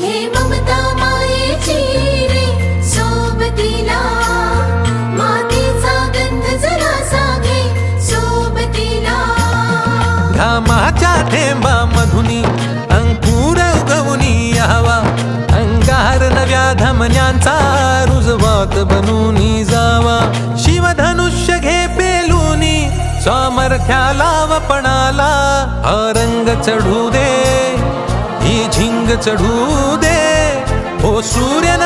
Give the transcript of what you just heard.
घे ममता मायेची रे सोबतीला मातीचा गंध जरासा घे सोबतीला घामाच्या थेंबा मधुनी अंकुर उगवनी यावा अंगार नव्या धमन्यांचा रुजवात बनून जावा। शिवधनुष्य घे पेलूनी सामर्थ्याला वपणाला हा रंग चढू दे ही झिंग चढू दे हो